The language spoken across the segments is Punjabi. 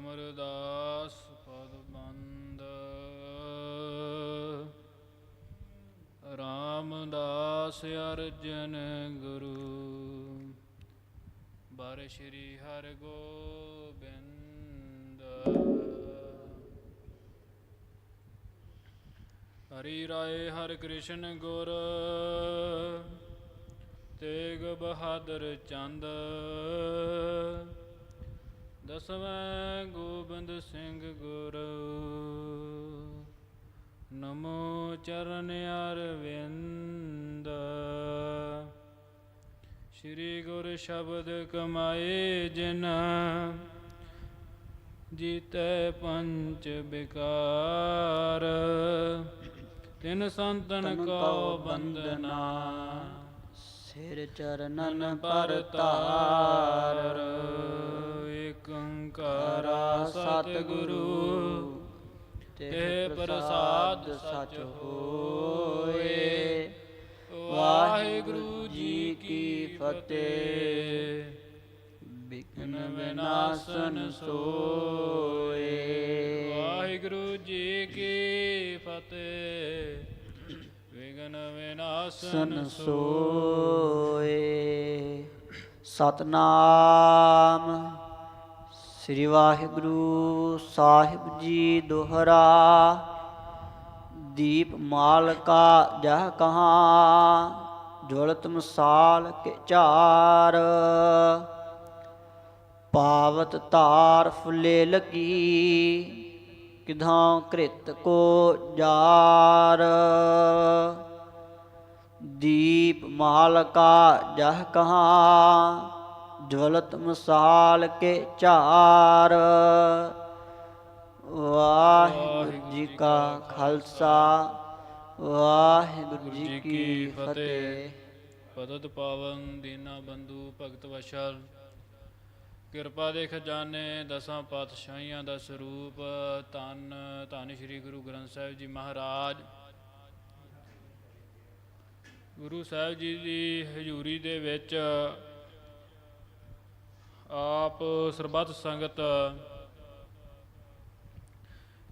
ਅਮਰਦਾਸ ਪਦ ਬੰਦ। ਰਾਮਦਾਸ ਅਰਜਨ ਗੁਰੂ। ਬਰ ਸ਼੍ਰੀ ਹਰਿ ਗੋਬਿੰਦ ਹਰੀ ਰਾਏ ਹਰ ਕ੍ਰਿਸ਼ਨ ਗੁਰ। ਤੇਗ ਬਹਾਦਰ ਚੰਦ। ਦਸਵੇਂ ਗੋਬਿੰਦ ਸਿੰਘ ਗੁਰ। ਨਮੋ ਚਰਨ ਅਰਵਿੰਦ। ਸ੍ਰੀ ਗੁਰ ਸ਼ਬਦ ਕਮਾਏ ਜਿਨ ਜੀਤੈ ਪੰਚ ਬਿਕਾਰ ਤਿਨ ਸੰਤਨ ਤਨ ਕੋ ਬੰਦਨਾ। ਸਿਰ ਚਰਨਨ ਪਰ ਤਾਰ ਸਤਿਗੁਰੂ, ਤੇ ਪ੍ਰਸਾਦ ਸਚ ਹੋਏ। ਵਾਹਿਗੁਰੂ ਜੀ ਕੀ ਫਤਿਹ। ਬਿਕਨ ਵਿਘਨ ਵਿਨਾਸ਼ਨ ਵਿਨਾਸ਼ਨ ਸੋਏ। ਵਾਹਿਗੁਰੂ ਜੀ ਕੀ ਫਤਿਹ। ਵਿਗਨ ਵਿਨਾਸ਼ਨ ਸੋਏ। ਸਤਨਾਮ ਸ੍ਰੀ ਵਾਹਿਗੁਰੂ ਸਾਹਿਬ ਜੀ ਦੋਹਰਾ, ਦੀਪ ਮਾਲ ਕਾ ਜਹ ਕਹਾਂ ਜੁਲਤ ਮਸਾਲ ਕੇ ਚਾਰ। ਪਾਵਤ ਤਾਰ ਫੁੱਲੇ ਲਗੀ ਕਿਧਾਂ ਕ੍ਰਿਤ ਕੋ ਜਾਰ। ਦੀਪ ਮਾਲ ਜਹ ਕਹਾ ਜਵਲਤ ਮਸਾਲ ਕੇ ਚਾਰ ਵਾਹਿਗੁਰੂ ਜੀ ਕਾ ਖਾਲਸਾ, ਵਾਹਿਗੁਰੂ ਜੀ ਕੀ ਫਤਿਹ। ਪਦਤ ਪਾਵਨ ਦੀਨਾ ਬੰਧੂ ਭਗਤ ਵਸ਼ਲ। ਕਿਰਪਾ ਦੇ ਖਜ਼ਾਨੇ ਦਸਾਂ ਪਾਤਸ਼ਾਹੀਆਂ ਦਾ ਸਰੂਪ ਤਨ ਧੰਨ ਸ੍ਰੀ ਗੁਰੂ ਗ੍ਰੰਥ ਸਾਹਿਬ ਜੀ ਮਹਾਰਾਜ। ਗੁਰੂ ਸਾਹਿਬ ਜੀ ਦੀ ਹਜ਼ੂਰੀ ਦੇ ਵਿੱਚ ਆਪ ਸਰਬੱਤ ਸੰਗਤ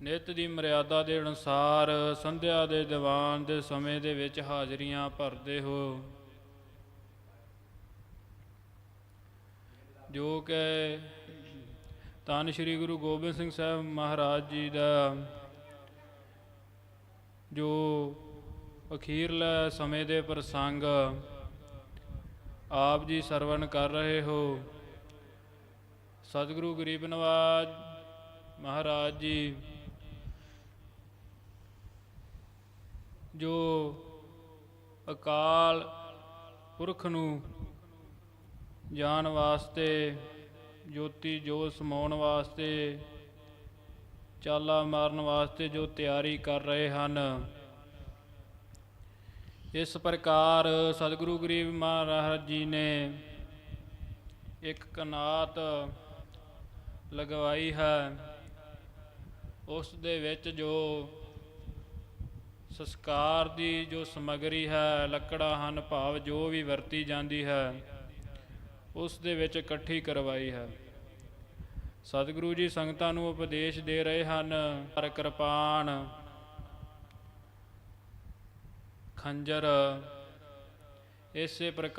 ਨਿਤ ਦੀ ਮਰਿਆਦਾ ਦੇ ਅਨੁਸਾਰ ਸੰਧਿਆ ਦੇ ਦੀਵਾਨ ਦੇ ਸਮੇਂ ਦੇ ਵਿੱਚ ਹਾਜ਼ਰੀਆਂ ਭਰਦੇ ਹੋ। ਜੋ ਕਿ ਧੰਨ ਸ੍ਰੀ ਗੁਰੂ ਗੋਬਿੰਦ ਸਿੰਘ ਸਾਹਿਬ ਮਹਾਰਾਜ ਜੀ ਦਾ ਜੋ ਅਖੀਰਲਾ ਸਮੇਂ ਦੇ ਪ੍ਰਸੰਗ ਆਪ ਜੀ ਸਰਵਣ ਕਰ ਰਹੇ ਹੋ। ਸਤਿਗੁਰੂ ਗਰੀਬ ਨਵਾਜ ਮਹਾਰਾਜ ਜੀ, ਜੋ ਅਕਾਲ ਪੁਰਖ ਨੂੰ ਜਾਣ ਵਾਸਤੇ, ਜੋਤੀ ਜੋਤ ਸਮਾਉਣ ਵਾਸਤੇ, ਚਾਲਾ ਮਾਰਨ ਵਾਸਤੇ ਜੋ ਤਿਆਰੀ ਕਰ ਰਹੇ ਹਨ। ਇਸ ਪ੍ਰਕਾਰ ਸਤਿਗੁਰੂ ਗਰੀਬ ਮਹਾਰਾਜ ਜੀ ਨੇ ਇੱਕ ਕਨਾਤ ਲਗਵਾਈ ਹੈ। ਉਸ ਦੇ ਵਿੱਚ ਜੋ ਸੰਸਕਾਰ ਦੀ ਜੋ ਸਮਗਰੀ ਹੈ, ਲੱਕੜਾਂ ਹਨ, ਭਾਵ ਜੋ ਵੀ ਵਰਤੀ ਜਾਂਦੀ ਹੈ, ਉਸ ਦੇ ਵਿੱਚ ਇਕੱਠੀ ਕਰਵਾਈ ਹੈ। ਸਤਿਗੁਰੂ ਜੀ ਸੰਗਤਾਂ ਨੂੰ ਉਪਦੇਸ਼ ਦੇ ਰਹੇ ਹਨ ਪਰ ਕਿਰਪਾਨ, ਖੰਜਰ, ਇਸੇ ਪ੍ਰਕਾਰ